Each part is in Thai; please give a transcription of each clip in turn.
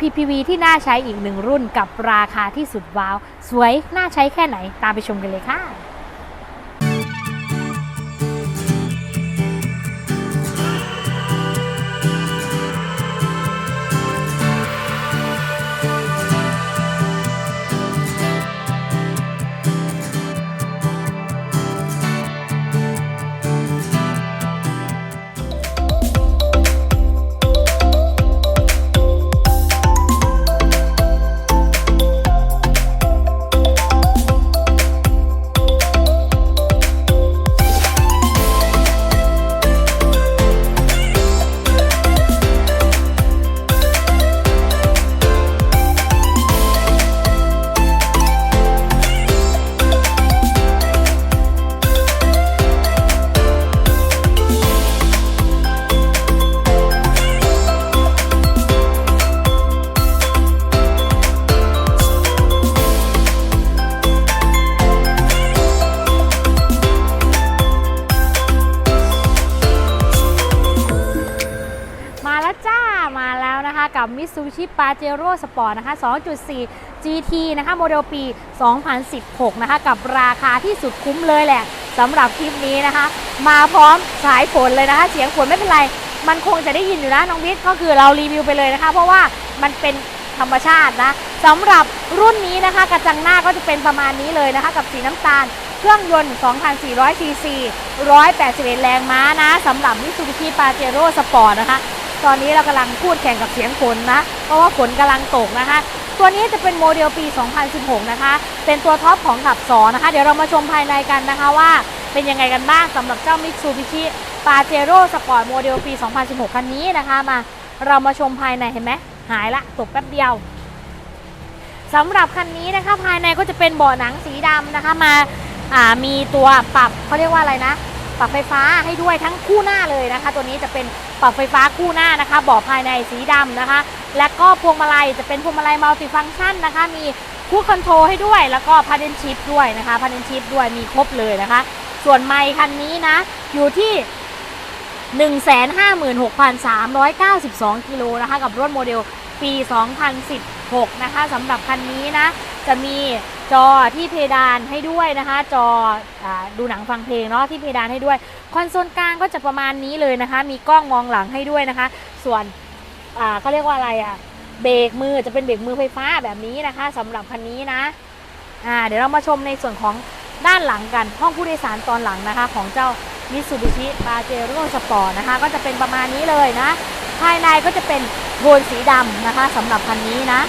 PPV ที่น่าใช้อีกหนึ่งรุ่นกับราคาที่สุดว้าว สวยน่าใช้แค่ไหนตามไปชมกันเลยค่ะ กับ Mitsubishi Pajero Sport นะคะ 2.4 GT นะคะโมเดลปี 2016 นะคะ กับราคาที่สุดคุ้มเลยแหละสำหรับคลิปนี้นะคะ มาพร้อมสายฝนเลยนะคะ เสียงฝนไม่เป็นไร มันคงจะได้ยินอยู่นะน้องวิทย์ก็คือเรารีวิวไปเลยนะคะ เพราะว่ามันเป็นธรรมชาตินะสำหรับรุ่นนี้นะคะกระจังหน้าก็จะเป็นประมาณนี้เลยนะคะ กับสีน้ำตาลเครื่องยนต์ 2,400 cc 181 แรงม้านะสำหรับ Mitsubishi Pajero Sport นะคะ ตอนนี้เรากำลังพูดแข่งกับเสียงฝนนะ เพราะว่าฝนกำลังตกนะคะ ตัวนี้จะเป็นโมเดลปี 2016 นะคะ เป็นตัวท็อปของขับสอนะคะ เดี๋ยวเรามาชมภายในกันนะคะว่าเป็นยังไงกันบ้างสำหรับเจ้า Mitsubishi Pajero Sport โมเดลปี 2016 คันนี้นะคะมา เรามาชมภายในเห็นไหมหายละตกแป๊บเดียวสำหรับคันนี้นะคะภายในก็จะเป็นเบาะหนังสีดำนะคะมาอ่ามีตัวปรับเขาเรียกว่าอะไรนะ ปรับไฟฟ้าให้ด้วยทั้งคู่หน้าเลยนะคะ ตัวนี้จะเป็นปรับไฟฟ้าคู่หน้านะคะเบาะภายในสีดำนะคะ และก็พวงมาลัยจะเป็นพวงมาลัยมัลติฟังก์ชันนะคะ มีคู่คอนโทรลให้ด้วย แล้วก็พาเดนชิพด้วยนะคะพาเดนชิพด้วยมีครบเลยนะคะ ส่วนไมค์คันนี้นะ อยู่ที่156,392กิโลนะคะ กับรถโมเดลปี 2016 นะคะสำหรับคันนี้นะ จะมี จอที่เพดานให้ด้วยนะคะ จออดูหนังฟังเพลงเนาะที่เพดานให้ด้วย คอนโซลกลางก็จะประมาณนี้เลยนะคะ มีกล้องมองหลังให้ด้วยนะคะ ส่วนอ่าเขาเรียกว่าอะไรอะเบรกมือจะเป็นเบรกมือไฟฟ้าแบบนี้นะคะสำหรับคันนี้นะอ่าเดี๋ยวเรามาชมในส่วนของด้านหลังกันห้องผู้โดยสารตอนหลังนะคะ ของเจ้า Mitsubishi Pajero Sport นะคะ ก็จะเป็นประมาณนี้เลยนะ ภายในก็จะเป็นโทนสีดำนะคะสำหรับคันนี้นะ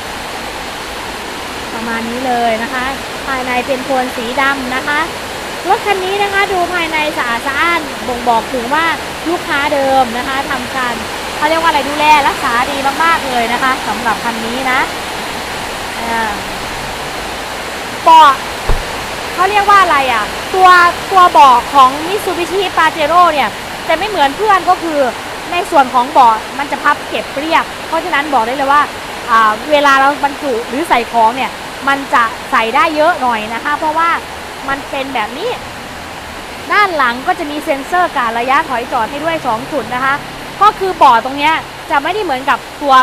ประมาณนี้เลยนะคะ ภายในเป็นโทนสีดำนะคะ รถคันนี้นะคะดูภายในสะอาดสะอ้านบ่งบอกถึงว่าลูกค้าเดิมนะคะทำการเขาเรียกว่าอะไรดูแลรักษาดีมากๆเลยนะคะสำหรับคันนี้นะอ่าเบาะเขาเรียกว่าอะไรอะ ตัวตัวเบาะของ Mitsubishi Pajero เนี่ยจะไม่เหมือนเพื่อนก็คือในส่วนของเบาะมันจะพับเก็บเรียบ เพราะฉะนั้นบอกได้เลยว่าเวลาเราบรรจุหรือใส่ของเนี่ย มันจะใส่ได้เยอะหน่อยนะคะ เพราะว่ามันเป็นแบบนี้ ด้านหลังก็จะมีเซ็นเซอร์การระยะถอยจอดให้ด้วย 2 จุดนะคะ ก็คือบ่อตรงนี้จะไม่ได้เหมือนกับตัว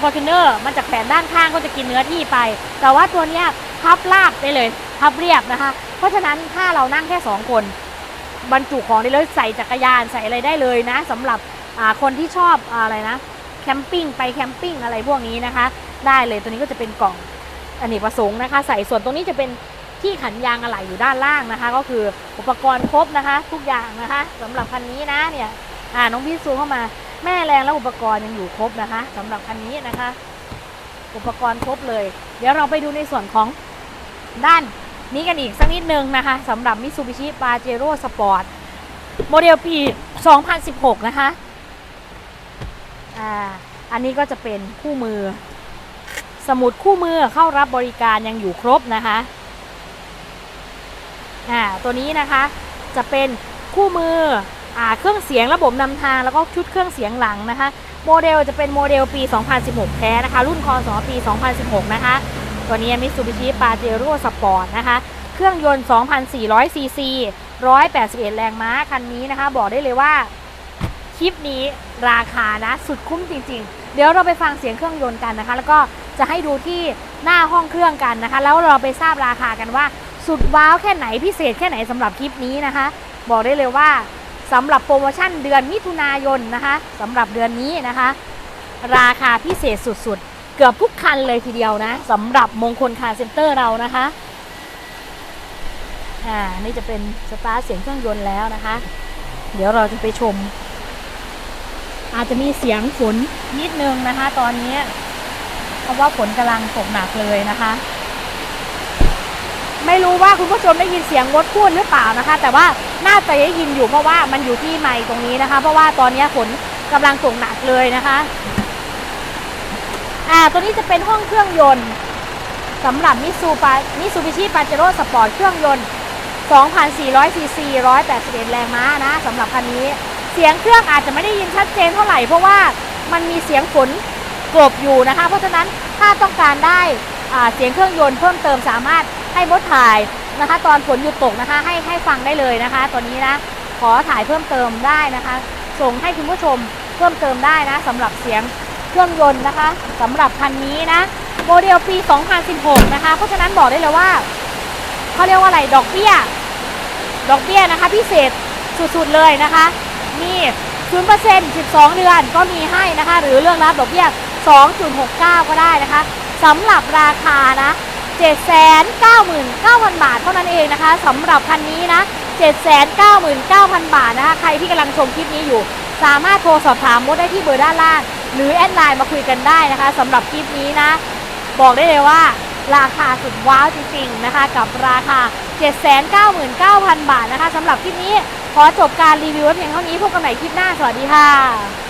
ฟอร์จูเนอร์มันจะแขวนด้านข้างก็จะกินเนื้อที่ไป แต่ว่าตัวนี้พับราบได้เลย พับเรียบนะคะ เพราะฉะนั้นถ้าเรานั่งแค่ 2 คน บรรจุของได้เลยใส่จักรยานใส่อะไรได้เลยนะสำหรับคนที่ชอบอะไรนะแคมปิ้งไปแคมปิ้งอะไรพวกนี้นะคะ ได้เลยตัวนี้ก็จะเป็นกล่อง อเนกประสงค์นะคะ ใส่ส่วนตรงนี้จะเป็นที่ขันยางอะไหล่อยู่ด้านล่างนะคะ ก็คืออุปกรณ์ครบนะคะ ทุกอย่างนะคะสำหรับคันนี้นะเนี่ยอ่าน้องพี่ซูเข้ามาแม่แรงและอุปกรณ์ยังอยู่ครบนะคะสำหรับคันนี้นะคะ อุปกรณ์ครบเลย เดี๋ยวเราไปดูในส่วนของด้านนี้กันอีกสักนิดนึงนะคะสำหรับ Mitsubishi Pajero Sport โมเดลปี 2016 นะคะอ่าอันนี้ก็จะเป็นคู่มือ สมุดคู่มือเข้ารับบริการยังอยู่ครบนะคะอ่าตัวนี้นะคะจะเป็นคู่มืออ่าเครื่องเสียงระบบนำทางแล้วก็ชุดเครื่องเสียงหลังนะคะ โมเดลจะเป็นโมเดลปี 2016 แท้นะคะ รุ่นคอสอปี 2016 นะคะ ตัวนี้ Mitsubishi Pajero Sport นะคะ เครื่องยนต์ 2,400 ซีซี 181 แรงม้าคันนี้นะคะ บอกได้เลยว่าคลิปนี้ราคานะ สุดคุ้มจริง ๆ เดี๋ยวเราไปฟังเสียงเครื่องยนต์กันนะคะ แล้วก็ จะให้ดูที่หน้าห้องเครื่องกันนะคะ แล้วเราไปทราบราคากันว่า สุดว้าวแค่ไหนพิเศษแค่ไหนสำหรับคลิปนี้นะคะ บอกได้เลยว่าสำหรับโปรโมชั่นเดือนมิถุนายนนะคะสำหรับเดือนนี้นะคะ ราคาพิเศษสุดๆ เกือบทุกคันเลยทีเดียวนะสำหรับมงคลคาร์เซ็นเตอร์เรานะคะอ่านี่จะเป็นสตาร์ทเสียงเครื่องยนต์แล้วนะคะ เดี๋ยวเราจะไปชม อาจจะมีเสียงฝนนิดนึงนะคะ ตอนนี้ เพราะว่าฝนกำลังตกหนักเลยนะคะ ไม่รู้ว่าคุณผู้ชมได้ยินเสียงรถพูดหรือเปล่านะคะ แต่ว่าน่าจะได้ยินอยู่เพราะว่ามันอยู่ที่ไมค์ตรงนี้นะคะ เพราะว่าตอนนี้ฝนกำลังตกหนักเลยนะคะอ่าตัวนี้จะเป็นห้องเครื่องยนต์สำหรับมิซูปามิซูบิชิปาเจโร่สปอร์ตเครื่องยนต์ 2,400ซีซี181 แรงม้านะสำหรับคันนี้ เสียงเครื่องอาจจะไม่ได้ยินชัดเจนเท่าไหร่เพราะว่ามันมีเสียงฝน กลบอยู่นะคะ เพราะฉะนั้นถ้าต้องการได้เสียงเครื่องยนต์เพิ่มเติมสามารถให้มดถ่ายนะคะ ตอนฝนหยุดตกนะคะ ให้ให้ฟังได้เลยนะคะตัวนี้นะขอถ่ายเพิ่มเติมได้นะคะ ส่งให้คุณผู้ชมเพิ่มเติมได้นะสำหรับเสียงเครื่องยนต์นะคะสำหรับคันนี้นะโมเดลปี 2016 นะคะ เพราะฉะนั้นบอกได้เลยว่าเขาเรียกว่าอะไรดอกเบี้ย ดอกเบี้ยนะคะ พิเศษสุดๆเลยนะคะมี0% 12 เดือนก็มีให้นะคะ หรือเรื่องรับดอกเบี้ย 2.69 ก็ได้นะคะสำหรับราคานะ 799,000 บาทเท่านั้นเองนะคะสำหรับคันนี้นะ 799,000 บาทนะคะใครที่กำลังชมคลิปนี้อยู่ สามารถโทรสอบถามมดได้ที่เบอร์ด้านล่าง หรือแอดไลน์มาคุยกันได้นะคะสำหรับคลิปนี้นะ บอกได้เลยว่าราคาสุดว้าวจริงๆนะคะ กับราคา 799,000 บาทนะคะสำหรับคลิปนี้ขอจบการรีวิวเพียงเท่านี้พบกันใหม่คลิปหน้า สวัสดีค่ะ